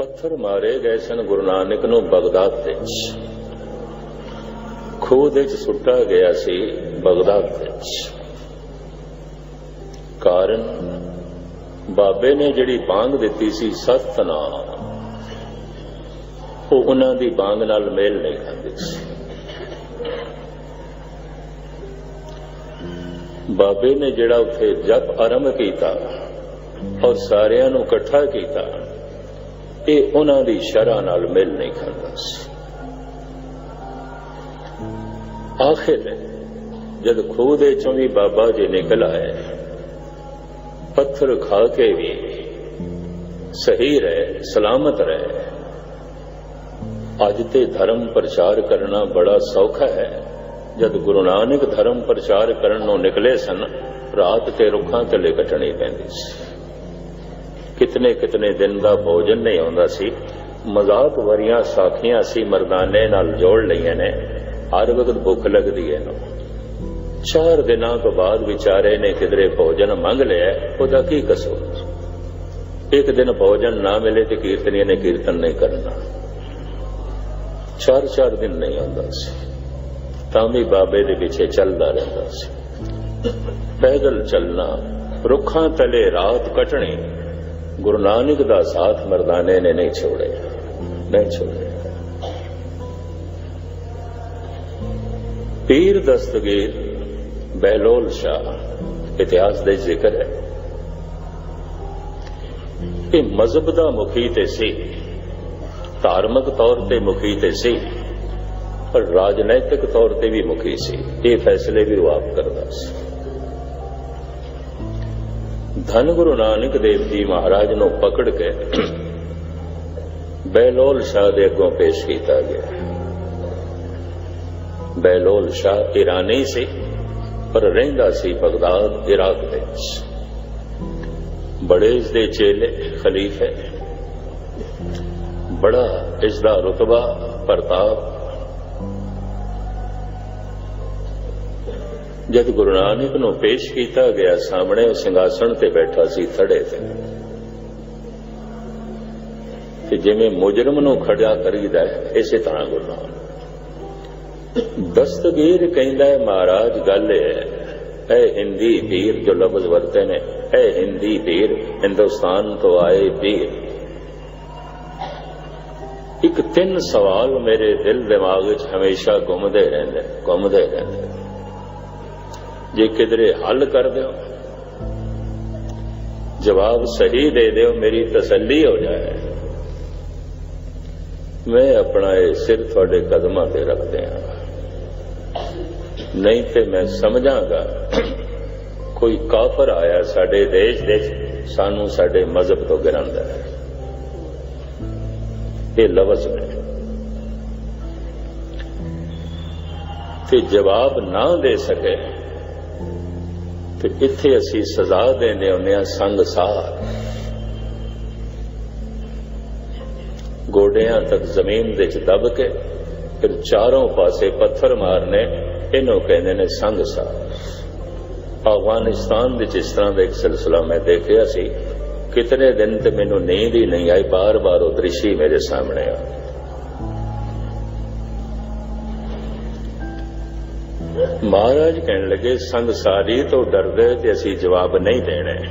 ਪੱਥਰ ਮਾਰੇ ਗਏ ਸਨ ਗੁਰੂ ਨਾਨਕ ਨੂੰ ਬਗਦਾਦ ਵਿੱਚ। ਖੂਹ ਵਿੱਚ ਸੁੱਟਾ ਗਿਆ ਸੀ ਬਗਦਾਦ ਵਿੱਚ। ਕਾਰਨ, ਬਾਬੇ ਨੇ ਜਿਹੜੀ ਬਾਂਗ ਦਿੱਤੀ ਸੀ ਸਤਨਾਮ, ਉਹ ਉਹਨਾਂ ਦੀ ਬਾਂਗ ਨਾਲ ਮੇਲ ਨਹੀਂ ਖਾਂਦੀ ਸੀ। ਬਾਬੇ ਨੇ ਜਿਹੜਾ ਉੱਥੇ ਜਪ ਆਰੰਭ ਕੀਤਾ ਔਰ ਸਾਰਿਆਂ ਨੂੰ ਇਕੱਠਾ ਕੀਤਾ ਇਹ ਉਹਨਾਂ ਦੀ ਸ਼ਰ੍ਹਾ ਨਾਲ ਮਿਲ ਨਹੀਂ ਖਾਂਦਾ ਸੀ। ਆਖਿਰ ਜਦ ਖੂਹ ਦੇ ਚੋਂ ਵੀ ਬਾਬਾ ਜੀ ਨਿਕਲ ਆਏ, ਪੱਥਰ ਖਾ ਕੇ ਵੀ ਸਹੀ ਰਹੇ, ਸਲਾਮਤ ਰਹੇ। ਅੱਜ ਤੇ ਧਰਮ ਪ੍ਰਚਾਰ ਕਰਨਾ ਬੜਾ ਸੌਖਾ ਹੈ। ਜਦ ਗੁਰੂ ਨਾਨਕ ਧਰਮ ਪ੍ਰਚਾਰ ਕਰਨ ਨੂੰ ਨਿਕਲੇ ਸਨ, ਰਾਤ ਤੇ ਰੁੱਖਾਂ ਥੱਲੇ ਕੱਟਣੀ ਪੈਂਦੀ ਸੀ। ਕਿਤਨੇ ਕਿਤਨੇ ਦਿਨ ਦਾ ਭੋਜਨ ਨਹੀਂ ਆਉਂਦਾ ਸੀ। ਮਜ਼ਾਕ ਵਰੀਆਂ ਸਾਖੀਆਂ ਸੀ ਮਰਦਾਨੇ ਨਾਲ ਜੋੜ ਲਈਆਂ ਨੇ। ਹਰ ਵਕਤ ਭੁੱਖ ਲੱਗਦੀ ਹੈ ਨਾ ਚਾਰ ਦਿਨਾਂ ਤੋਂ ਬਾਅਦ ਵਿਚਾਰੇ ਨੇ ਕਿਧਰੇ ਭੋਜਨ ਮੰਗ ਲਿਆ, ਉਹਦਾ ਕੀ ਕਸੂਰ? ਇੱਕ ਦਿਨ ਭੋਜਨ ਨਾ ਮਿਲੇ ਤੇ ਕੀਰਤਨੀਆਂ ਨੇ ਕੀਰਤਨ ਨਹੀਂ ਕਰਨਾ। ਚਾਰ ਚਾਰ ਦਿਨ ਨਹੀਂ ਆਉਂਦਾ ਸੀ। ਤਾਂ ਵੀ ਬਾਬੇ ਦੇ ਪਿੱਛੇ ਚੱਲਦਾ ਰਹਿੰਦਾ ਸੀ। ਪੈਦਲ ਚੱਲਣਾ, ਰੁੱਖਾਂ ਤਲੇ ਰਾਤ ਕਟਣੀ ਗੁਰੂ ਨਾਨਕ ਦਾ ਸਾਥ ਮਰਦਾਨੇ ਨੇ ਨਹੀਂ ਛੋੜਿਆ। ਨਹੀਂ ਛੋੜਿਆ। ਪੀਰ ਦਸਤਗੀਰ ਬਹਿਲੋਲ ਸ਼ਾਹ, ਇਤਿਹਾਸ ਦੇ ਜ਼ਿਕਰ ਹੈ। ਇਹ ਮਜ਼ਹਬ ਦਾ ਮੁਖੀ ਤੇ ਸੀ, ਧਾਰਮਿਕ ਤੌਰ ਤੇ ਮੁਖੀ ਤੇ ਸੀ, ਪਰ ਰਾਜਨੈਤਿਕ ਤੌਰ ਤੇ ਵੀ ਮੁਖੀ ਸੀ। ਇਹ ਫੈਸਲੇ ਵੀ ਉਹ ਆਪ ਕਰਦਾ ਸੀ। ਧੰਨ ਗੁਰੂ ਨਾਨਕ ਦੇਵ ਜੀ ਮਹਾਰਾਜ ਨੂੰ ਪਕੜ ਕੇ ਬੈਲੋਲ ਸ਼ਾਹ ਦੇ ਅੱਗੋਂ ਪੇਸ਼ ਕੀਤਾ ਗਿਆ। ਬੈਲੋਲ ਸ਼ਾਹ ਇਰਾਨੀ ਸੀ, ਪਰ ਰਹਿੰਦਾ ਸੀ ਬਗਦਾਦ, ਇਰਾਕ ਵਿੱਚ। ਬੜੇ ਇਸ ਦੇ ਚੇਲੇ, ਖਲੀਫੇ। ਬੜਾ ਇਸ ਦਾ ਰਤਬਾ, ਪ੍ਰਤਾਪ ਜਦ ਗੁਰੂ ਨਾਨਕ ਨੂੰ ਪੇਸ਼ ਕੀਤਾ ਗਿਆ, ਸਾਹਮਣੇ ਉਹ ਸਿੰਘਾਸਣ ਤੇ ਬੈਠਾ ਸੀ, ਥੜੇ ਤੇ। ਤੇ ਜਿਵੇਂ ਮੁਜਰਮ ਨੂੰ ਖੜਾ ਕਰੀਦਾ ਇਸੇ ਤਰ੍ਹਾਂ ਗੁਰੂ ਨਾਨਕ। ਦਸਤਗੀਰ ਕਹਿੰਦਾ ਹੈ, ਮਹਾਰਾਜ, ਗੱਲ ਹੈ ਐ ਹਿੰਦੀ ਪੀਰ ਜੋ ਲਫ਼ਜ਼ ਵਰਤੇ ਨੇ ਐ ਹਿੰਦੀ ਪੀਰ ਹਿੰਦੁਸਤਾਨ ਤੋਂ ਆਏ ਪੀਰ। ਇੱਕ ਤਿੰਨ ਸਵਾਲ ਮੇਰੇ ਦਿਲ ਦਿਮਾਗ ਚ ਹਮੇਸ਼ਾ ਘੁੰਮਦੇ ਰਹਿੰਦੇ ਘੁੰਮਦੇ ਰਹਿੰਦੇ। ਜੇ ਕਿਧਰੇ ਹੱਲ ਕਰ ਦਿਓ, ਜਵਾਬ ਸਹੀ ਦੇ ਦਿਓ, ਮੇਰੀ ਤਸੱਲੀ ਹੋ ਜਾਏ। ਮੈਂ ਆਪਣਾ ਇਹ ਸਿਰ ਤੁਹਾਡੇ ਕਦਮਾਂ ਤੇ ਰੱਖ ਦਿਆਂਗਾ ਨਹੀਂ ਤੇ ਮੈਂ ਸਮਝਾਂਗਾ, ਕੋਈ ਕਾਫਰ ਆਇਆ ਸਾਡੇ ਦੇਸ਼ ਦੇ, ਸਾਨੂੰ ਸਾਡੇ ਮਜ਼ਹਬ ਤੋਂ ਗਿਰਾਉਂਦਾ ਹੈ। ਇਹ ਲਫ਼ਜ਼ ਨੇ। ਤੇ ਜਵਾਬ ਨਾ ਦੇ ਸਕੇ। ਤੇ ਇੱਥੇ ਅਸੀਂ ਸਜ਼ਾ ਦੇਣੇ ਹੁੰਦੇ ਆ ਸੰਗਸਾਰ ਗੋਡਿਆਂ ਤੱਕ ਜ਼ਮੀਨ ਵਿੱਚ ਦਬ ਕੇ ਫਿਰ ਚਾਰੋਂ ਪਾਸੇ ਪੱਥਰ ਮਾਰਨੇ, ਇਹਨੂੰ ਕਹਿੰਦੇ ਨੇ ਸੰਗ ਸੰਗਸਾਰ ਅਫਗਾਨਿਸਤਾਨ ਵਿੱਚ ਇਸ ਤਰ੍ਹਾਂ ਦਾ ਇੱਕ ਸਿਲਸਿਲਾ ਮੈਂ ਦੇਖਿਆ ਸੀ। ਕਿਤਨੇ ਦਿਨ ਤੇ ਮੈਨੂੰ ਨੀਂਦ ਹੀ ਨਹੀਂ ਆਈ, ਬਾਰ-ਬਾਰ ਉਹ ਦ੍ਰਿਸ਼ੀ ਮੇਰੇ ਸਾਹਮਣੇ ਆ। ਮਹਾਰਾਜ ਕਹਿਣ ਲੱਗੇ ਸੰਸਾਰੀ ਤੋਂ ਡਰਦੇ ਤੇ ਅਸੀਂ ਜਵਾਬ ਨਹੀਂ ਦੇਣੇ।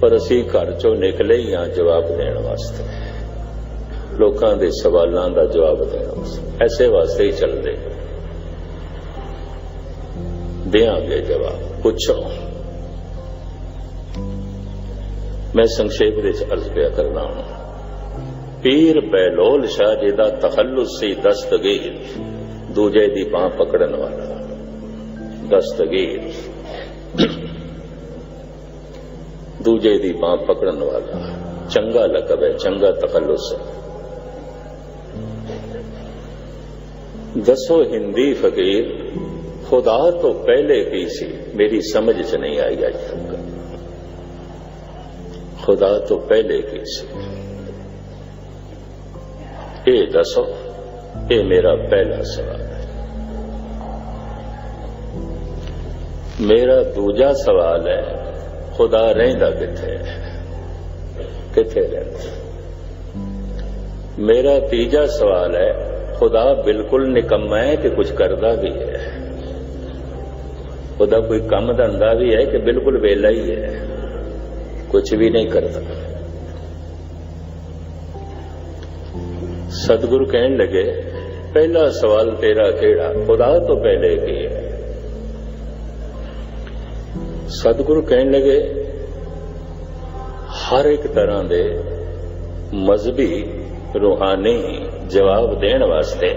ਪਰ ਅਸੀਂ ਘਰ ਚੋਂ ਨਿਕਲੇ ਹੀ ਆ ਜਵਾਬ ਦੇਣ ਵਾਸਤੇ। ਲੋਕਾਂ ਦੇ ਸਵਾਲਾਂ ਦਾ ਜਵਾਬ ਦੇਣ ਵਾਸਤੇ। ਐਸੇ ਵਾਸਤੇ ਹੀ ਚੱਲਦੇ ਦੇਾਂਗੇ ਜਵਾਬ। ਪੁੱਛੋ। ਮੈਂ ਸੰਖੇਪ ਵਿੱਚ ਅਰਜ਼ ਪਿਆ ਕਰਨਾ ਹਾਂ। ਪੀਰ ਬੈਲੋਲ ਸ਼ਾਹ ਜੀ ਦਾ ਤਖੱਲੁਸ ਸੀ ਦਸਤਗੀਰ। ਦੂਜੇ ਦੀ ਬਾਹ ਪਕੜਨ ਵਾਲਾ। ਦਸਤਗੀਰ। ਦੂਜੇ ਦੀ ਬਾਹ ਪਕੜਨ ਵਾਲਾ। ਚੰਗਾ ਲਕਬ ਹੈ ਚੰਗਾ ਤਖੱਲੁਸ। ਹੈ ਦੱਸੋ ਹਿੰਦੀ ਫਕੀਰ, ਖੁਦਾ ਤੋਂ ਪਹਿਲੇ ਕੀ ਸੀ? ਮੇਰੀ ਸਮਝ ਚ ਨਹੀਂ ਆਈ ਅੱਜ ਤੱਕ। ਖੁਦਾ ਤੋਂ ਪਹਿਲੇ ਕੀ ਸੀ? ਇਹ ਦੱਸੋ। ਇਹ ਮੇਰਾ ਪਹਿਲਾ ਸਵਾਲ ਹੈ। ਮੇਰਾ ਦੂਜਾ ਸਵਾਲ ਹੈ, ਖੁਦਾ ਰਹਿੰਦਾ ਕਿੱਥੇ ਹੈ? ਕਿੱਥੇ ਰਹਿੰਦਾ ਮੇਰਾ ਤੀਜਾ ਸਵਾਲ ਹੈ, ਖੁਦਾ ਬਿਲਕੁਲ ਨਿਕੰਮਾ ਹੈ ਕਿ ਕੁਝ ਕਰਦਾ ਵੀ ਹੈ? ਉਹਦਾ ਕੋਈ ਕੰਮ ਧੰਦਾ ਵੀ ਹੈ ਕਿ ਬਿਲਕੁਲ ਵੇਲਾ ਹੀ ਹੈ? ਕੁਝ ਵੀ ਨਹੀਂ ਕਰਦਾ। ਸਤਿਗੁਰੂ ਕਹਿਣ ਲੱਗੇ, ਪਹਿਲਾ ਸਵਾਲ ਤੇਰਾ ਕਿਹੜਾ? ਖੁਦਾ ਤੋਂ ਪਹਿਲੇ ਕੀ ਹੈ? ਸਤਿਗੁਰੂ ਕਹਿਣ ਲੱਗੇ, ਹਰ ਇੱਕ ਤਰ੍ਹਾਂ ਦੇ ਮਜ਼ਬੀ ਰੂਹਾਨੀ ਜਵਾਬ ਦੇਣ ਵਾਸਤੇ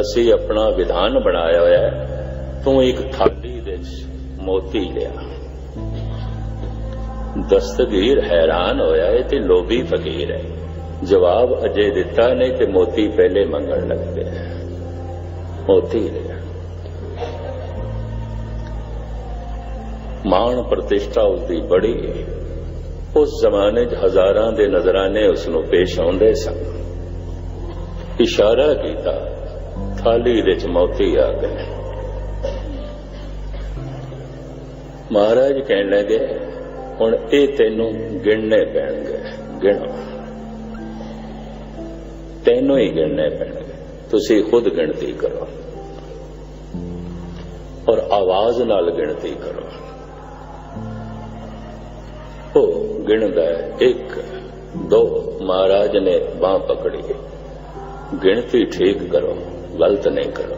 ਅਸੀਂ ਆਪਣਾ ਵਿਧਾਨ ਬਣਾਇਆ ਹੋਇਆ ਹੈ। ਤੂੰ ਇੱਕ ਥਾਲੀ ਦੇ ਵਿੱਚ ਮੋਤੀ ਲਿਆ। ਦਸਤਗੀਰ ਹੈਰਾਨ ਹੋਇਆ, ਇਹ ਤੇ ਲੋਭੀ ਫਕੀਰ ਹੈ। ਜਵਾਬ ਅਜੇ ਦਿੱਤਾ ਨਹੀਂ ਤੇ ਮੋਤੀ ਪਹਿਲੇ ਮੰਗਣ ਲੱਗ ਪਿਆ। ਮੋਤੀ ਲਿਆ ਮਾਣ ਪ੍ਰਤਿਸ਼ਠਾ ਉਸ ਦੀ ਬੜੀ ਉਸ ਜ਼ਮਾਨੇ 'ਚ ਹਜ਼ਾਰਾਂ ਦੇ ਨਜ਼ਰਾਨੇ ਉਸ ਨੂੰ ਪੇਸ਼ ਆਉਂਦੇ ਸਨ। ਇਸ਼ਾਰਾ ਕੀਤਾ, ਥਾਲੀ ਵਿੱਚ ਮੋਤੀ ਆ ਗਏ। ਮਹਾਰਾਜ ਕਹਿਣ ਲੱਗੇ, ਹੁਣ ਇਹ ਤੈਨੂੰ ਗਿਣਨੇ ਪੈਣਗੇ, ਗਿਣ। ਤੈਨੂੰ ਹੀ ਗਿਣਨੇ ਪੈਣਗੇ ਤੁਸੀਂ ਖੁਦ ਗਿਣਤੀ ਕਰੋ। ਔਰ ਆਵਾਜ਼ ਨਾਲ ਗਿਣਤੀ ਕਰੋ। ਉਹ ਗਿਣਦਾ ਹੈ, ਇੱਕ, ਦੋ, ਮਹਾਰਾਜ ਨੇ ਬਾਹ ਪਕੜੀ। ਗਿਣਤੀ ਠੀਕ ਕਰੋ, ਗਲਤ ਨਹੀਂ ਕਰੋ।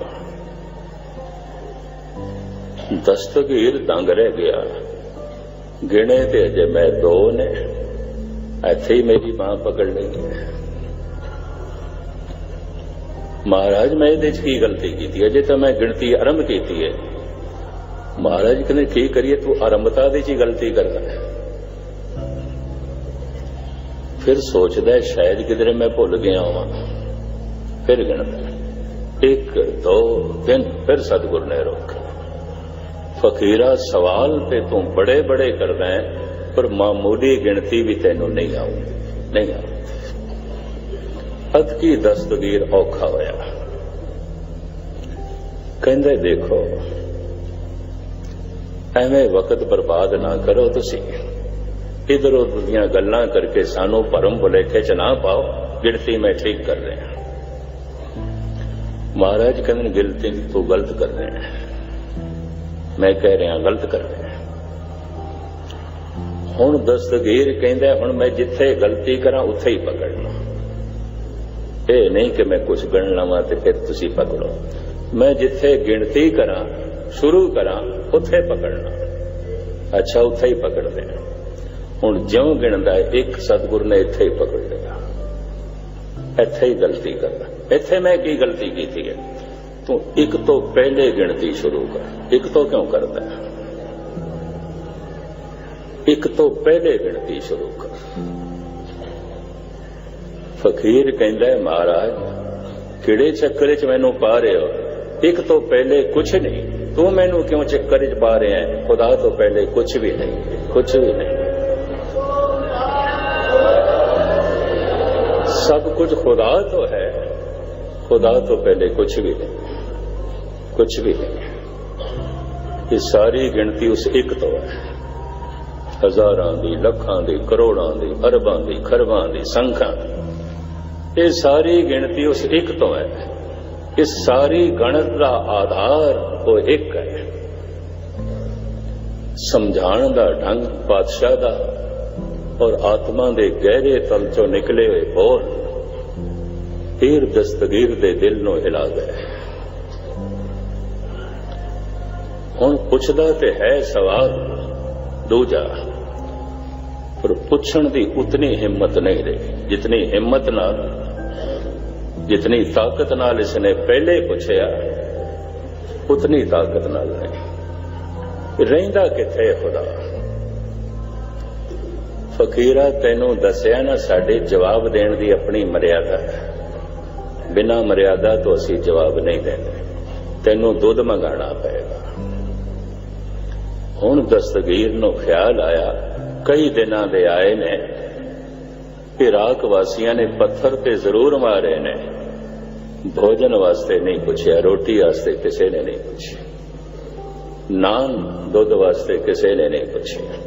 ਦਸਤਗੀਰ ਦੰਗ ਰਹਿ ਗਿਆ। ਗਿਣੇ ਤੇ ਅਜੇ ਮੈਂ ਦੋ ਨੇ, ਇੱਥੇ ਹੀ ਮੇਰੀ ਬਾਹ ਪਕੜ ਲਈ ਮਹਾਰਾਜ, ਮੈਂ ਇਹਦੇ 'ਚ ਕੀ ਗਲਤੀ ਕੀਤੀ ਅਜੇ ਤਾਂ ਮੈਂ ਗਿਣਤੀ ਆਰੰਭ ਕੀਤੀ ਹੈ। ਮਹਾਰਾਜ ਕਹਿੰਦੇ, ਕੀ ਕਰੀਏ? ਤੂੰ ਆਰੰਭਤਾ ਦੇ 'ਚ ਹੀ ਗਲਤੀ ਕਰਦਾ ਹੈ। ਫਿਰ ਸੋਚਦਾ ਹੈ, ਸ਼ਾਇਦ ਕਿਧਰੇ ਮੈਂ ਭੁੱਲ ਗਿਆ ਹਾਂ ਫਿਰ ਗਿਣਦਾ ਇੱਕ, ਦੋ, ਤਿੰਨ, ਫਿਰ ਸਤਿਗੁਰ ਨੇ ਰੋਕ ਫਕੀਰਾ, ਸਵਾਲ ਤੇ ਤੂੰ ਬੜੇ ਬੜੇ ਕਰਦਾ ਹੈ, ਪਰ ਮਾਮੂਲੀ ਗਿਣਤੀ ਵੀ ਤੈਨੂੰ ਨਹੀਂ ਆਉਂਦੀ ਨਹੀਂ ਆਉਂਦੀ ਅਦ ਦਸਤਗੀਰ ਔਖਾ ਹੋਇਆ। ਕਹਿੰਦੇ, ਦੇਖੋ, ਐਵੇਂ ਵਕਤ ਬਰਬਾਦ ਨਾ ਕਰੋ ਤੁਸੀਂ। ਇਧਰ ਉਧਰ ਦੀਆਂ ਗੱਲਾਂ ਕਰਕੇ ਸਾਨੂੰ ਭਰਮ ਭੁਲੇਖੇ ਚ ਨਾ ਪਾਓ, ਗਿਣਤੀ ਮੈਂ ਠੀਕ ਕਰ ਰਿਹਾ ਮਹਾਰਾਜ ਕਹਿੰਦੇ ਗਿਣਤੀ ਤੂੰ ਗਲਤ ਕਰ ਰਿਹਾ ਮੈਂ ਕਹਿ ਰਿਹਾ, ਗਲਤ ਕਰ ਰਿਹਾ ਹੁਣ ਦਸਤਗੀਰ ਕਹਿੰਦਾ, ਹੁਣ ਮੈਂ ਜਿੱਥੇ ਗਲਤੀ ਕਰਾਂ, ਉੱਥੇ ਹੀ ਪਕੜਨਾ। ਇਹ ਨਹੀਂ ਕਿ ਮੈਂ ਕੁਝ ਗਿਣ ਲਵਾਂ ਤੇ ਫਿਰ ਤੁਸੀਂ ਪਕੜੋ। ਮੈਂ ਜਿੱਥੇ ਗਿਣਤੀ ਕਰਾਂ, ਸ਼ੁਰੂ ਕਰਾਂ, ਉੱਥੇ ਪਕੜਨਾ। ਅੱਛਾ, ਉੱਥੇ ਹੀ ਪਕੜ ਹਾਂ ਹੁਣ ਜਿਉਂ ਗਿਣਦਾ ਹੈ, ਇੱਕ ਸਤਿਗੁਰ ਨੇ ਇੱਥੇ ਹੀ ਪਕੜ ਲਿਆ। ਇੱਥੇ ਹੀ ਗਲਤੀ ਕਰਦਾ। ਇੱਥੇ ਮੈਂ ਕੀ ਗਲਤੀ ਕੀਤੀ ਹੈ? ਤੂੰ ਇੱਕ ਤੋਂ ਪਹਿਲੇ ਗਿਣਤੀ ਸ਼ੁਰੂ ਕਰ। ਇੱਕ ਤੋਂ ਕਿਉਂ ਕਰਦਾ ਹੈ? ਇੱਕ ਤੋਂ ਪਹਿਲੇ ਗਿਣਤੀ ਸ਼ੁਰੂ ਕਰ। ਫਕੀਰ ਕਹਿੰਦਾ ਮਹਾਰਾਜ, ਕਿਹੜੇ ਚੱਕਰ 'ਚ ਮੈਨੂੰ ਪਾ ਰਹੇ ਹੋ? ਇੱਕ ਤੋਂ ਪਹਿਲੇ ਕੁਝ ਨਹੀਂ। ਤੂੰ ਮੈਨੂੰ ਕਿਉਂ ਚੱਕਰ 'ਚ ਪਾ ਰਿਹਾ ਹੈ? ਖੁਦਾ ਤੋਂ ਪਹਿਲੇ ਕੁਝ ਵੀ ਨਹੀਂ ਕੁਝ ਵੀ ਨਹੀਂ। ਸਭ ਕੁਝ ਖੁਦਾ ਤੋਂ ਹੈ। ਖੁਦਾ ਤੋਂ ਪਹਿਲੇ ਕੁਝ ਵੀ ਨਹੀਂ ਕੁਝ ਵੀ ਨਹੀਂ। ਇਹ ਸਾਰੀ ਗਿਣਤੀ ਉਸ ਇੱਕ ਤੋਂ ਹੈ। ਹਜ਼ਾਰਾਂ ਦੀ, ਲੱਖਾਂ ਦੀ, ਕਰੋੜਾਂ ਦੀ, ਅਰਬਾਂ ਦੀ, ਖਰਬਾਂ ਦੀ, ਸੰਖਾਂ ਦੀ। ਇਹ ਸਾਰੀ ਗਿਣਤੀ ਉਸ ਇੱਕ ਤੋਂ ਹੈ। ਇਸ ਸਾਰੀ ਗਣਤ ਦਾ ਆਧਾਰ ਉਹ ਇੱਕ ਹੈ। ਸਮਝਾਉਣ ਦਾ ਢੰਗ ਪਾਤਸ਼ਾਹ ਦਾ ਔਰ ਆਤਮਾ ਦੇ ਗਹਿਰੇ ਤਲ ਚੋਂ ਨਿਕਲੇ ਹੋਏ ਬੋਲ ਪੀਰ ਦਸਤਗੀਰ ਦੇ ਦਿਲ ਨੂੰ ਹਿਲਾ ਗਏ ਹੁਣ ਪੁੱਛਦਾ ਤੇ ਹੈ ਸਵਾਲ, ਦੂਜਾ, ਪਰ ਪੁੱਛਣ ਦੀ ਉਤਨੀ ਹਿੰਮਤ ਨਹੀਂ ਰਹੀ। ਜਿਤਨੀ ਹਿੰਮਤ ਨਾਲ ਜਿਤਨੀ ਤਾਕਤ ਨਾਲ ਇਸਨੇ ਪਹਿਲੇ ਪੁੱਛਿਆ ਉਤਨੀ ਤਾਕਤ ਨਾਲ ਨਹੀਂ ਰਹਿੰਦਾ ਕਿੱਥੇ ਖੁਦਾ ਫਕੀਰਾ ਤੈਨੂੰ ਦੱਸਿਆ ਨਾ ਸਾਡੇ ਜਵਾਬ ਦੇਣ ਦੀ ਆਪਣੀ ਮਰਿਆਦਾ ਹੈ ਬਿਨਾ ਮਰਿਆਦਾ ਤੋਂ ਅਸੀਂ ਜਵਾਬ ਨਹੀਂ ਦਿੰਦੇ ਤੈਨੂੰ ਦੁੱਧ ਮੰਗਾਣਾ ਪਏਗਾ ਹੁਣ ਦਸਤਗੀਰ ਨੂੰ ਖਿਆਲ ਆਇਆ ਕਈ ਦਿਨਾਂ ਦੇ ਆਏ ਨੇ ਇਰਾਕ ਵਾਸੀਆਂ ਨੇ ਪੱਥਰ ਤੇ ਜ਼ਰੂਰ ਮਾਰੇ ਨੇ ਭੋਜਨ ਵਾਸਤੇ ਨਹੀਂ ਪੁੱਛਿਆ ਰੋਟੀ ਵਾਸਤੇ ਕਿਸੇ ਨੇ ਨਹੀਂ ਪੁੱਛਿਆ ਨਾਨ ਦੁੱਧ ਵਾਸਤੇ ਕਿਸੇ ਨੇ ਨਹੀਂ ਪੁੱਛਿਆ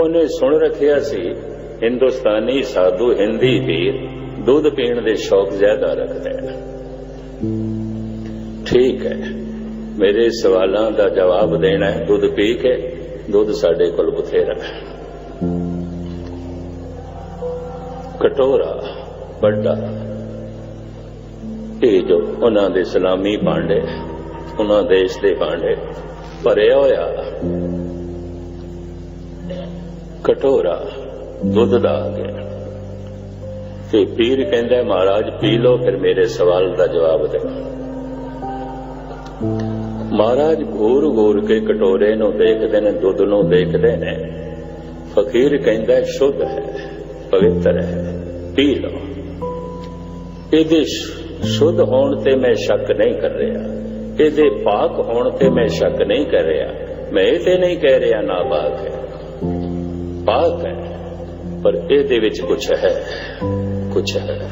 ਉਹਨੇ ਸੁਣ ਰੱਖਿਆ ਸੀ ਹਿੰਦੁਸਤਾਨੀ ਸਾਧੂ ਹਿੰਦੀ ਵੀਰ ਦੁੱਧ ਪੀਣ ਦੇ ਸ਼ੌਕ ਜ਼ਿਆਦਾ ਰੱਖਦੇ ਹੈ ਠੀਕ ਹੈ ਮੇਰੇ ਸਵਾਲਾਂ ਦਾ ਜਵਾਬ ਦੇਣਾ ਹੈ ਦੁੱਧ ਪੀ ਕੇ ਦੁੱਧ ਸਾਡੇ ਕੋਲ ਬਥੇਰਾ ਹੈ ਕਟੋਰਾ ਵੱਡਾ ਇਹ ਜੋ ਉਹਨਾਂ ਦੇ ਸਲਾਮੀ ਭਾਂਡੇ, ਉਹਨਾਂ ਦੇਸ਼ ਦੇ ਭਾਂਡੇ ਭਰਿਆ ਹੋਇਆ। ਕਟੋਰਾ ਦੁੱਧ ਦਾ ਆ ਗਿਆ। ਤੇ ਪੀਰ ਕਹਿੰਦਾ, ਮਹਾਰਾਜ, ਪੀ ਲਓ, ਫਿਰ ਮੇਰੇ ਸਵਾਲ ਦਾ ਜਵਾਬ ਦੇ। ਮਹਾਰਾਜ ਘੂਰ ਘੂਰ ਕੇ ਕਟੋਰੇ ਨੂੰ ਦੇਖਦੇ ਨੇ, ਦੁੱਧ ਨੂੰ ਦੇਖਦੇ ਨੇ। ਫਕੀਰ ਕਹਿੰਦਾ, ਸ਼ੁੱਧ ਹੈ, ਪਵਿੱਤਰ ਹੈ, ਪੀ ਲਓ। ਇਹਦੇ ਸ਼ੁੱਧ ਹੋਣ ਤੇ ਮੈਂ ਸ਼ੱਕ ਨਹੀਂ ਕਰ ਰਿਹਾ। ਇਹਦੇ ਪਾਕ ਹੋਣ ਤੇ ਮੈਂ ਸ਼ੱਕ ਨਹੀਂ ਕਰ ਰਿਹਾ। ਮੈਂ ਇਹ ਤੇ ਨਹੀਂ ਕਹਿ ਰਿਹਾ ਨਾ ਪਾਕ ਹੈ। ਪਾਕ ਹੈ, ਪਰ ਇਹਦੇ ਵਿੱਚ ਕੁਝ ਹੈ ਕੁਝ ਹੈ।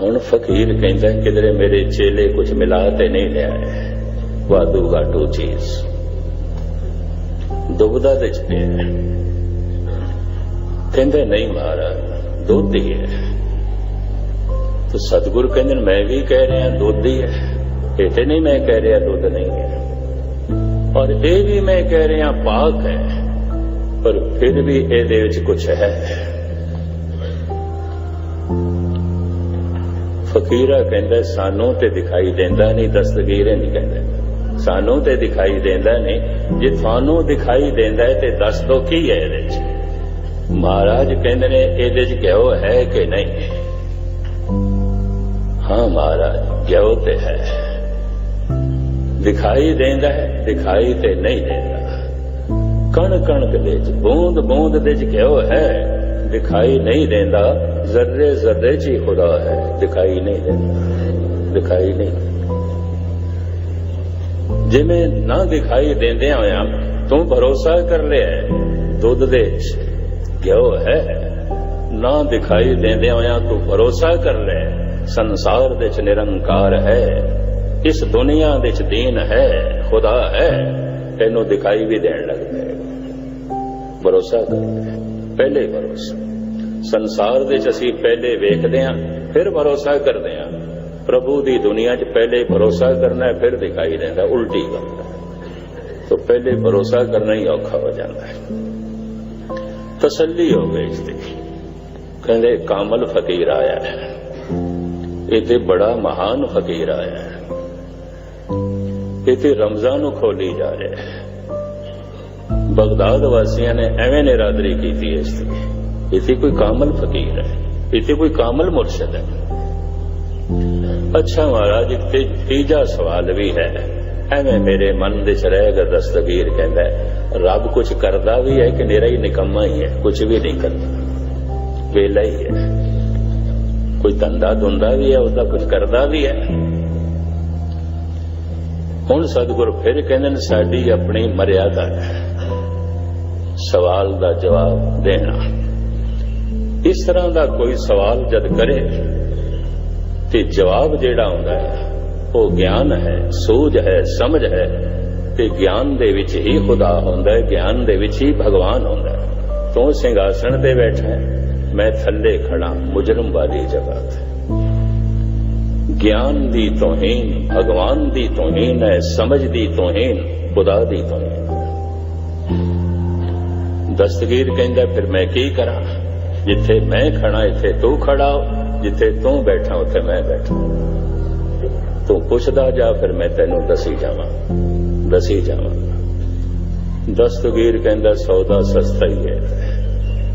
ਹੁਣ ਫਕੀਰ ਕਹਿੰਦਾ ਕਿਧਰੇ ਮੇਰੇ ਚੇਲੇ ਕੁਝ ਮਿਲਾ ਤੇ ਨਹੀਂ ਲਿਆ ਹੈ। ਵਾਧੂ ਘਾਟੂ ਚੀਜ਼। ਦੁਬਦਾ ਦੇ ਚ ਪਿਆ ਕਹਿੰਦੇ, ਨਹੀਂ ਮਹਾਰਾਜ, ਦੁੱਧ ਹੀ ਹੈ। ਤੇ ਸਤਿਗੁਰ ਕਹਿੰਦੇ ਨੇ, ਮੈਂ ਵੀ ਕਹਿ ਰਿਹਾ ਦੁੱਧ ਹੀ ਹੈ। ਇਹ ਤੇ ਨਹੀਂ ਮੈਂ ਕਹਿ ਰਿਹਾ ਦੁੱਧ ਨਹੀਂ ਹੈ। ਔਰ ਇਹ ਵੀ ਮੈਂ ਕਹਿ ਰਿਹਾ ਪਾਕ ਹੈ। ਪਰ ਫਿਰ ਵੀ ਇਹਦੇ ਵਿੱਚ ਕੁਝ ਹੈ। ਫਕੀਰਾ ਕਹਿੰਦਾ ਸਾਨੂੰ ਤੇ ਦਿਖਾਈ ਦਿੰਦਾ ਨਹੀਂ ਦਸਤਗੀਰੇ ਨਹੀਂ ਕਹਿੰਦਾ। ਸਾਨੂੰ ਤੇ ਦਿਖਾਈ ਦਿੰਦਾ ਨਹੀਂ। ਜੇ ਤੁਹਾਨੂੰ ਦਿਖਾਈ ਦਿੰਦਾ ਹੈ ਤੇ ਦੱਸ ਦੋ ਕੀ ਹੈ ਇਹਦੇ ਵਿੱਚ? ਮਹਾਰਾਜ ਕਹਿੰਦੇ ਨੇ ਇਹਦੇ ਚ ਕਿਹੋ ਹੈ ਕਿ ਨਹੀਂ? ਹਾਂ ਮਹਾਰਾਜ ਘਿਓ ਤੇ ਹੈ। ਦਿਖਾਈ ਦਿੰਦਾ ਹੈ, ਦਿਖਾਈ ਤੇ ਨਹੀਂ ਦਿੰਦਾ। ਕਣ ਕਣਕ ਦੇ ਚ ਬੂੰਦ ਬੂੰਦ ਦੇ ਚ ਘਿਓ ਹੈ। ਦਿਖਾਈ ਨਹੀਂ ਦਿੰਦਾ ਜ਼ਰਰੇ ਜ਼ਰਰੇ ਚ ਹੀ ਖੁਦਾ ਹੈ। ਦਿਖਾਈ ਨਹੀਂ ਦਿੰਦਾ, ਦਿਖਾਈ ਨਹੀਂ ਜਿਵੇਂ ਨਾ ਦਿਖਾਈ ਦਿੰਦੇ ਹੋਇਆ, ਤੂੰ ਭਰੋਸਾ ਕਰ ਲਿਆ ਦੁੱਧ ਦੇ ਚ ਹੈ। ਨਾ ਦਿਖਾਈ ਦਿੰਦੇ ਹੋਇਆ ਤੂੰ ਭਰੋਸਾ ਕਰ ਲੈ ਸੰਸਾਰ ਦੇ ਨਿਰੰਕਾਰ ਹੈ, ਇਸ ਦੁਨੀਆ ਦੇ ਦੀਨ ਹੈ, ਖੁਦਾ ਹੈ, ਤੈਨੂੰ ਦਿਖਾਈ ਵੀ ਦੇਣ ਲੱਗ ਪਏਗਾ ਭਰੋਸਾ ਕਰ, ਪਹਿਲੇ ਭਰੋਸਾ। ਸੰਸਾਰ ਦੇ ਅਸੀਂ ਪਹਿਲੇ ਵੇਖਦੇ ਹਾਂ, ਫਿਰ ਭਰੋਸਾ ਕਰਦੇ ਹਾਂ। ਪ੍ਰਭੂ ਦੀ ਦੁਨੀਆ 'ਚ ਪਹਿਲੇ ਭਰੋਸਾ ਕਰਨਾ ਹੈ ਫਿਰ ਦਿਖਾਈ ਦਿੰਦਾ, ਉਲਟੀ ਗੱਲ ਤਾਂ ਪਹਿਲੇ ਭਰੋਸਾ ਕਰਨਾ ਹੀ ਔਖਾ ਹੋ ਜਾਂਦਾ ਹੈ। ਤਸੱਲੀ ਹੋ ਗਈ ਇਸ ਦੀ ਕਹਿੰਦੇ ਕਾਮਲ ਫਕੀਰ ਆਇਆ ਹੈ। ਇਥੇ ਬੜਾ ਮਹਾਨ ਫਕੀਰ ਆਇਆ ਹੈ। ਇਹ ਰਮਜ਼ਾਨ ਨੂੰ ਖੋਲੀ ਜਾ ਰਿਹਾ ਹੈ। ਬਗਦਾਦ ਵਾਸੀਆਂ ਨੇ ਐਵੇਂ ਨਿਰਾਦਰੀ ਕੀਤੀ ਇਸ ਦੀ। ਇਥੇ ਕੋਈ ਕਾਮਲ ਫਕੀਰ ਹੈ। ਇਥੇ ਕੋਈ ਕਾਮਲ ਮੁਰਸ਼ਿਦ ਹੈ। ਅੱਛਾ ਮਹਾਰਾਜ ਇੱਕ ਤੇ ਤੀਜਾ ਸਵਾਲ ਵੀ ਹੈ। ਐਵੇਂ ਮੇਰੇ ਮਨ ਦੇ ਚ ਰਹੇਗਾ ਦਸਤਗੀਰ ਕਹਿੰਦਾ ਰੱਬ ਕੁਝ ਕਰਦਾ ਵੀ ਹੈ ਕਿ ਨਿਰਾ ਹੀ ਨਿਕੰਮਾ ਹੀ ਹੈ ਕੁਝ ਵੀ ਨਹੀਂ ਕਰਦਾ। ਵੇਲਾ ਹੀ ਹੈ। ਕੋਈ ਧੰਦਾ ਧੁੰਦਾ ਵੀ ਹੈ, ਉਹਦਾ ਕੁਝ ਕਰਦਾ ਵੀ ਹੈ। ਹੁਣ ਸਤਿਗੁਰ ਫਿਰ ਕਹਿੰਦੇ ਨੇ, ਸਾਡੀ ਆਪਣੀ ਮਰਿਆਦਾ ਹੈ। ਸਵਾਲ ਦਾ ਜਵਾਬ ਦੇਣਾ। ਇਸ ਤਰ੍ਹਾਂ ਦਾ ਕੋਈ ਸਵਾਲ ਜਦ ਕਰੇ, ਤੇ ਜਵਾਬ ਜਿਹੜਾ ਆਉਂਦਾ ਹੈ, ਉਹ ਗਿਆਨ ਹੈ, ਸੋਝ ਹੈ, ਸਮਝ ਹੈ, ਤੇ ਗਿਆਨ ਦੇ ਵਿੱਚ ਹੀ ਖੁਦਾ ਹੁੰਦਾ ਹੈ, ਗਿਆਨ ਦੇ ਵਿੱਚ ਹੀ ਭਗਵਾਨ ਹੁੰਦਾ ਹੈ। ਤੂੰ ਸਿੰਘਾਸਣ ਤੇ ਬੈਠਾ ਹੈ? ਮੈਂ ਥੱਲੇ ਖੜਾ ਮੁਜਰਮ ਵਾਲੀ ਜਗ੍ਹਾ ਤੇ। ਗਿਆਨ ਦੀ ਤੋਹੀਨ, ਭਗਵਾਨ ਦੀ ਤੋਹੀਨ ਹੈ, ਸਮਝ ਦੀ ਤੋਹੀਨ, ਖੁਦਾ ਦੀ ਤੋਹੀਨ। ਦਸਤਗੀਰ ਕਹਿੰਦਾ, ਫਿਰ ਮੈਂ ਕੀ ਕਰਾਂ? ਜਿੱਥੇ ਮੈਂ ਖੜਾ ਇੱਥੇ ਤੂੰ ਖੜਾ ਜਿੱਥੇ ਤੂੰ ਬੈਠਾ, ਉੱਥੇ ਮੈਂ ਬੈਠਾ। ਤੂੰ ਪੁੱਛਦਾ ਜਾ, ਫਿਰ ਮੈਂ ਤੈਨੂੰ ਦੱਸੀ ਜਾਵਾਂ ਦੱਸੀ ਜਾਵਾਂ। ਦਸਤਗੀਰ ਕਹਿੰਦਾ, ਸੌਦਾ ਸਸਤਾ ਹੀ ਹੈ।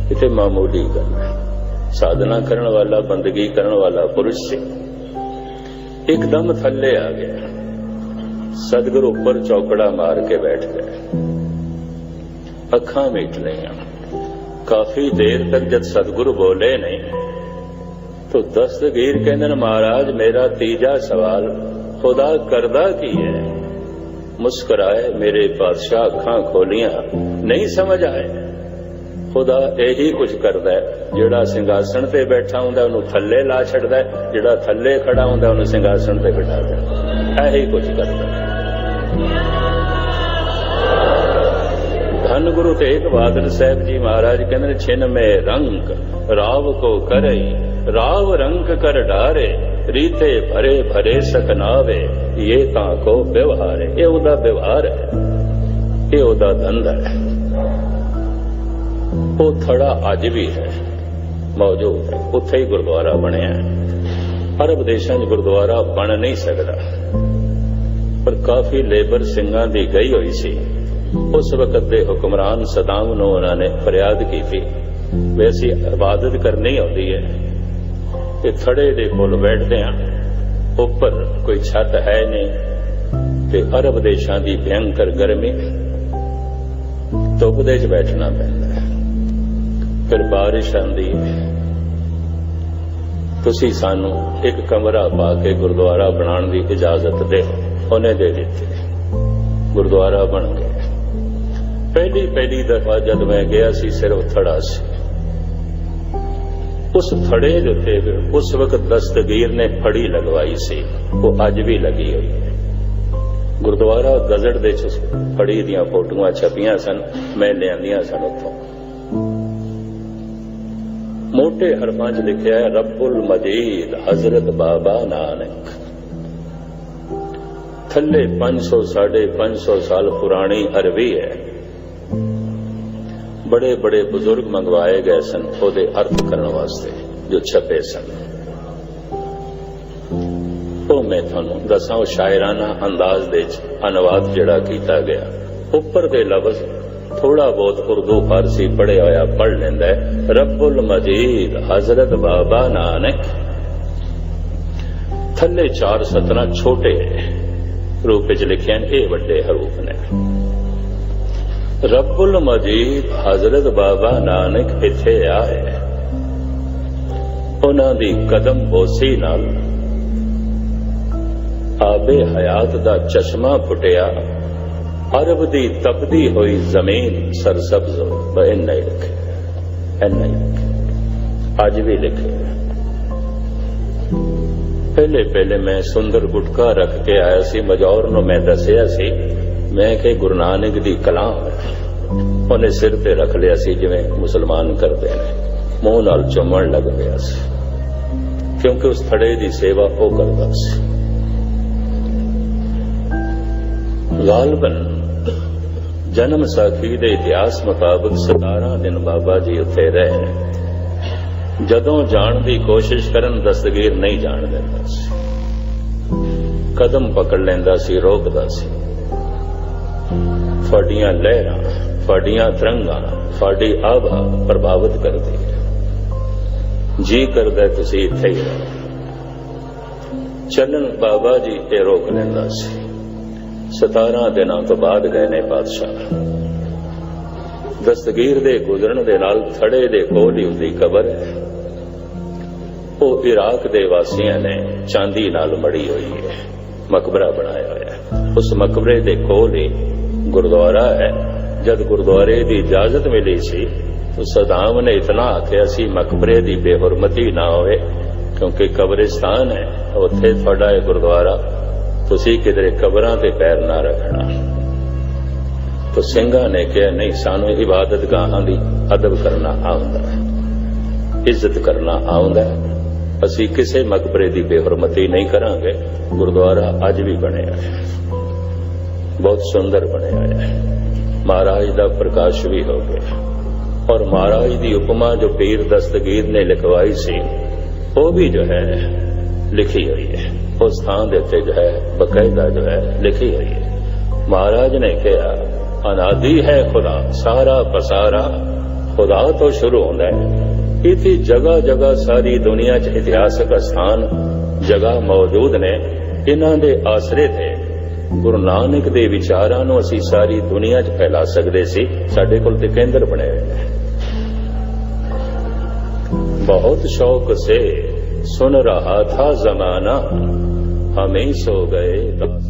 ਕਿਤੇ ਮਾਮੂਲੀ ਗੱਲ ਹੈ ਸਾਧਨਾ ਕਰਨ ਵਾਲਾ, ਬੰਦਗੀ ਕਰਨ ਵਾਲਾ ਪੁਰਸ਼ ਸੀ। ਇੱਕਦਮ ਥੱਲੇ ਆ ਗਿਆ। ਸਤਿਗੁਰੂ ਉੱਪਰ ਚੌਕੜਾ ਮਾਰ ਕੇ ਬੈਠ ਗਿਆ। ਅੱਖਾਂ ਮੀਟ ਲਈਆਂ। ਕਾਫੀ ਦੇਰ ਤੱਕ ਜਦ ਸਤਿਗੁਰ ਬੋਲੇ, ਨਹੀਂ, ਤੋ ਦਸਤਗੀਰ ਕਹਿੰਦੇ ਨੇ ਮਹਾਰਾਜ, ਮੇਰਾ ਤੀਜਾ ਸਵਾਲ ਖੁਦਾ ਕਰਦਾ ਕੀ ਹੈ? ਮੁਸਕਰਾਏ ਮੇਰੇ ਪਾਤਸ਼ਾਹ ਅੱਖਾਂ ਖੋਲੀਆਂ। ਨਹੀਂ ਸਮਝ ਆਏ। ਖੁਦਾ ਇਹੀ ਕੁਝ ਕਰਦਾ ਹੈ। ਜਿਹੜਾ ਸਿੰਘਾਸਣ ਤੇ ਬੈਠਾ ਹੁੰਦਾ, ਉਹਨੂੰ ਥੱਲੇ ਲਾ ਛੱਡਦਾ ਜਿਹੜਾ ਥੱਲੇ ਖੜਾ ਹੁੰਦਾ, ਉਹਨੂੰ ਸਿੰਘਾਸਣ ਤੇ ਬਿਠਾ ਦਿੰਦਾ ਇਹੀ ਕੁਝ ਕਰਦਾ ਧੰਨ ਗੁਰੂ ਤੇਗ ਬਹਾਦਰ ਸਾਹਿਬ ਜੀ ਮਹਾਰਾਜ ਕਹਿੰਦੇ ਨੇ, ਛਿਨ ਮੇ ਰੰਗ, ਰਾਵ ਕੋ ਕਰਈ, ਰਾਵ ਰੰਗ ਕਰ ਡਾਰੇ, ਰੀਤੇ ਭਰੇ ਭਰੇ ਸਕਨਾਵੇ, ਇਹ ਤਾਂ ਕੋ ਵਿਵਹਾਰ ਇਹ ਉਹਦਾ ਵਿਵਹਾਰ ਹੈ। ਇਹ ਉਹਦਾ ਧੰਦਾ ਹੈ। ਉਹ ਥੜਾ ਅੱਜ ਵੀ ਹੈ। ਮੌਜੂਦ ਹੈ ਉੱਥੇ ਹੀ ਗੁਰਦੁਆਰਾ ਬਣਿਆ ਹੈ। ਅਰਬ ਦੇਸ਼ਾਂ 'ਚ ਗੁਰਦੁਆਰਾ ਬਣ ਨਹੀਂ ਸਕਦਾ। ਪਰ ਕਾਫੀ ਲੇਬਰ ਸਿੰਘਾਂ ਦੀ ਗਈ ਹੋਈ ਸੀ। ਉਸ ਵਕਤ ਦੇ ਹੁਕਮਰਾਨ ਸਦਾਮ ਨੂੰ ਉਹਨਾਂ ਨੇ ਫਰਿਆਦ ਕੀਤੀ ਵੀ ਅਸੀਂ ਇਬਾਦਤ ਕਰਨੀ ਆਉਂਦੀ ਹੈ। ਤੇ ਥੜੇ ਦੇ ਕੋਲ ਬੈਠਦੇ ਹਾਂ ਉੱਪਰ ਕੋਈ ਛੱਤ ਹੈ ਨਹੀਂ ਤੇ ਅਰਬ ਦੇਸ਼ਾਂ ਦੀ ਭਿਆਨਕ ਗਰਮੀ ਧੁੱਪ ਦੇ 'ਚ ਬੈਠਣਾ ਪੈਂਦਾ। ਫਿਰ ਬਾਰਿਸ਼ ਆਂਦੀ ਤੁਸੀਂ ਸਾਨੂੰ ਇੱਕ ਕਮਰਾ ਪਾ ਕੇ ਗੁਰਦੁਆਰਾ ਬਣਾਉਣ ਦੀ ਇਜਾਜ਼ਤ ਦਿਓ। ਉਹਨੇ ਦੇ ਦਿੱਤੀ। ਗੁਰਦੁਆਰਾ ਬਣ ਗਿਆ। ਪਹਿਲੀ ਪਹਿਲੀ ਦਫਾ ਜਦ ਮੈਂ ਗਿਆ ਸੀ ਸਿਰਫ ਥੜਾ ਸੀ। ਉਸ ਥੜੇ ਦੇ ਉੱਤੇ ਫਿਰ ਉਸ ਵਕਤ ਦਸਤਗੀਰ ਨੇ ਫੜੀ ਲਗਵਾਈ ਸੀ। ਉਹ ਅੱਜ ਵੀ ਲੱਗੀ ਹੋਈ ਹੈ। ਗੁਰਦੁਆਰਾ ਗਜ਼ੜ ਦੇ ਚ ਫੜੀ ਦੀਆਂ ਫੋਟੋਆਂ ਛਪੀਆਂ ਸਨ। ਮੈਂ ਲਿਆਂਦੀਆਂ ਸਨ ਉੱਥੋਂ। ਮੋٹے ਹਰਫਾਂ 'ਚ ਲਿਖਿਆ ਹੈ, ਰੱਬੁਲ ਮਜੀਦ, ਹਜ਼ਰਤ ਬਾਬਾ ਨਾਨਕ। ਥੱਲੇ 500 550 ਸਾਲ ਪੁਰਾਣੀ ਅਰਬੀ ਹੈ। ਬੜੇ ਬੜੇ ਬਜ਼ੁਰਗ ਮੰਗਵਾਏ ਗਏ ਸਨ ਉਹਦੇ ਅਰਥ ਕਰਨ ਵਾਸਤੇ, ਜੋ ਛਪੇ ਸਨ। ਉਹ ਮੈਂ ਤੁਹਾਨੂੰ ਦੱਸਾਂ, ਉਹ ਸ਼ਾਇਰਾਨਾ ਅੰਦਾਜ਼ ਦੇ ਚ ਅਨੁਵਾਦ ਜਿਹੜਾ ਕੀਤਾ ਗਿਆ। ਉੱਪਰ ਦੇ ਲਫ਼ਜ਼ ਥੋੜਾ ਬਹੁਤ ਉਰਦੂ ਫਾਰਸੀ ਪੜਿਆ ਹੋਇਆ ਪੜ ਲੈਂਦਾ ਹੈ। ਰੱਬੁਲ ਮਜੀਦ, ਹਜ਼ਰਤ ਬਾਬਾ ਨਾਨਕ। ਥੱਲੇ ਚਾਰ ਸਤਰਾਂ ਛੋਟੇ ਰੂਪ ਵਿੱਚ ਲਿਖਿਆ ਇਹ ਵੱਡੇ ਹਰੂਪ ਨੇ। ਰੱਬੁਲ ਮਜੀਦ, ਹਜ਼ਰਤ ਬਾਬਾ ਨਾਨਕ ਇੱਥੇ ਆਏ। ਉਹਨਾਂ ਦੀ ਕਦਮ ਬੋਸੀ ਨਾਲ ਆਬੇ ਹਯਾਤ ਦਾ ਚਸ਼ਮਾ ਫੁੱਟਿਆ। ਅਰਬ ਦੀ ਤਪਦੀ ਹੋਈ ਜ਼ਮੀਨ ਸਰਸਬਜ਼ ਹੋ ਇੰਨਾ ਹੀ ਲਿਖਿਆ ਇੰਨਾ ਅੱਜ ਵੀ ਲਿਖਿਆ ਪਹਿਲੇ ਪਹਿਲੇ ਮੈਂ ਸੁੰਦਰ ਗੁਟਕਾ ਰੱਖ ਕੇ ਆਇਆ ਸੀ, ਮਜੌਰ ਨੂੰ ਮੈਂ ਦੱਸਿਆ ਸੀ, ਮੈਂ ਕਿ ਗੁਰੂ ਨਾਨਕ ਦੀ ਕਲਾਮ ਉਹਨੇ ਸਿਰ ਤੇ ਰੱਖ ਲਿਆ ਸੀ, ਜਿਵੇਂ ਮੁਸਲਮਾਨ ਕਰਦੇ ਨੇ। ਮੂੰਹ ਨਾਲ ਚੁੰਮਣ ਲੱਗ ਪਿਆ ਸੀ। ਕਿਉਂਕਿ ਉਸ ਥੜੇ ਦੀ ਸੇਵਾ ਉਹ ਕਰਦਾ ਸੀ। ਗਾਲਬਨ ਜਨਮ ਸਾਖੀ ਦੇ ਇਤਿਹਾਸ ਮੁਤਾਬਕ 17 ਦਿਨ ਬਾਬਾ ਜੀ ਉੱਥੇ ਰਹੇ ਜਦੋਂ ਜਾਣ ਦੀ ਕੋਸ਼ਿਸ਼ ਕਰਨ ਦਸਤਗੀਰ ਨਹੀਂ ਜਾਣ ਦਿੰਦਾ ਸੀ। ਕਦਮ ਪਕੜ ਲੈਂਦਾ ਸੀ, ਰੋਕਦਾ ਸੀ। ਤੁਹਾਡੀਆਂ ਲਹਿਰਾਂ ਤੁਹਾਡੀਆਂ ਤਰੰਗਾਂ ਤੁਹਾਡੀ ਆਭਾ ਪ੍ਰਭਾਵਿਤ ਕਰਦੀ ਹੈ। ਜੀ ਕਰਦਾ ਤੁਸੀਂ ਇੱਥੇ ਹੀ ਰਹੋ। ਚੱਲਣ ਬਾਬਾ ਜੀ ਤੇ ਰੋਕ ਲੈਂਦਾ ਸੀ। 17 ਦਿਨਾਂ ਤੋਂ ਬਾਅਦ ਗਏ ਨੇ ਬਾਦਸ਼ਾਹ। ਦਸਤਗੀਰ ਦੇ ਗੁਜ਼ਰਨ ਦੇ ਨਾਲ ਥੜੇ ਦੇ ਕੋਲ ਹੀ ਉਹਦੀ ਕਬਰ। ਹੈ ਉਹ ਇਰਾਕ ਦੇ ਵਾਸੀਆਂ ਨੇ ਚਾਂਦੀ ਨਾਲ ਮੜੀ ਹੋਈ ਹੈ, ਮਕਬਰਾ ਬਣਾਇਆ ਹੋਇਆ ਹੈ। ਉਸ ਮਕਬਰੇ ਦੇ ਕੋਲ ਹੀ ਗੁਰਦੁਆਰਾ ਹੈ। ਜਦ ਗੁਰਦੁਆਰੇ ਦੀ ਇਜਾਜ਼ਤ ਮਿਲੀ ਸੀ, ਤਾਂ ਸਦਾਮ ਨੇ ਇਤਨਾ ਆਖਿਆ ਸੀ, ਮਕਬਰੇ ਦੀ ਬੇਹਰਮਤੀ ਨਾ ਹੋਵੇ, ਕਿਉਂਕਿ ਕਬਰਿਸਤਾਨ ਹੈ, ਉੱਥੇ ਤੁਹਾਡਾ ਇਹ ਗੁਰਦੁਆਰਾ ਤੁਸੀਂ ਕਿਧਰੇ ਕਬਰਾਂ ਤੇ ਪੈਰ ਨਾ ਰੱਖਣਾ। ਤਾਂ ਸਿੰਘਾਂ ਨੇ ਕਿਹਾ, ਨਹੀਂ, ਸਾਨੂੰ ਇਬਾਦਤ ਗਾਹਾਂ ਦੀ ਅਦਬ ਕਰਨਾ ਆਉਂਦਾ ਹੈ। ਇੱਜ਼ਤ ਕਰਨਾ ਆਉਂਦਾ ਹੈ। ਅਸੀਂ ਕਿਸੇ ਮਕਬਰੇ ਦੀ ਬੇਹਰਮਤੀ ਨਹੀਂ ਕਰਾਂਗੇ। ਗੁਰਦੁਆਰਾ ਅੱਜ ਵੀ ਬਣਿਆ ਹੈ। ਬਹੁਤ ਸੁੰਦਰ ਬਣਿਆ ਹੈ। ਮਹਾਰਾਜ ਦਾ ਪ੍ਰਕਾਸ਼ ਵੀ ਹੋ ਗਿਆ ਔਰ ਮਹਾਰਾਜ ਦੀ ਉਪਮਾ ਜੋ ਪੀਰ ਦਸਤਗੀਰ ਨੇ ਲਿਖਵਾਈ ਸੀ, ਉਹ ਵੀ ਜੋ ਹੈ, ਲਿਖੀ ਹੋਈ ਹੈ। ਉਸ ਥਾਂ ਦੇ ਉੱਤੇ ਜੋ ਹੈ, ਬਕਾਇਦਾ ਜੋ ਹੈ, ਲਿਖੀ ਹੋਈ ਹੈ। ਮਹਾਰਾਜ ਨੇ ਕਿਹਾ, ਅਨਾਦੀ ਹੈ ਖੁਦਾ, ਸਾਰਾ ਪਸਾਰਾ ਖੁਦਾ ਤੋਂ ਸ਼ੁਰੂ ਹੁੰਦਾ ਹੈ। ਇਤੀ ਜਗਾ ਜਗਾ ਸਾਰੀ ਦੁਨੀਆ 'ਚ ਇਤਿਹਾਸਕ ਸਥਾਨ ਜਗਾ ਮੌਜੂਦ ਨੇ ਇਹਨਾਂ ਦੇ ਆਸਰੇ ਤੇ। ਗੁਰੂ ਨਾਨਕ ਦੇ ਵਿਚਾਰਾਂ ਨੂੰ ਅਸੀਂ ਸਾਰੀ ਦੁਨੀਆ 'ਚ ਫੈਲਾ ਸਕਦੇ ਸੀ। ਸਾਡੇ ਕੋਲ ਤੇ ਕੇਂਦਰ ਬਣੇ ਹੋਏ ਬਹੁਤ ਸ਼ੌਕ ਸੇ ਸੁਣ ਰਹਾ ਥਾ ਜ਼ਮਾਨਾ। ਹਮੇ ਸੋ ਗਏ ਦਾਸ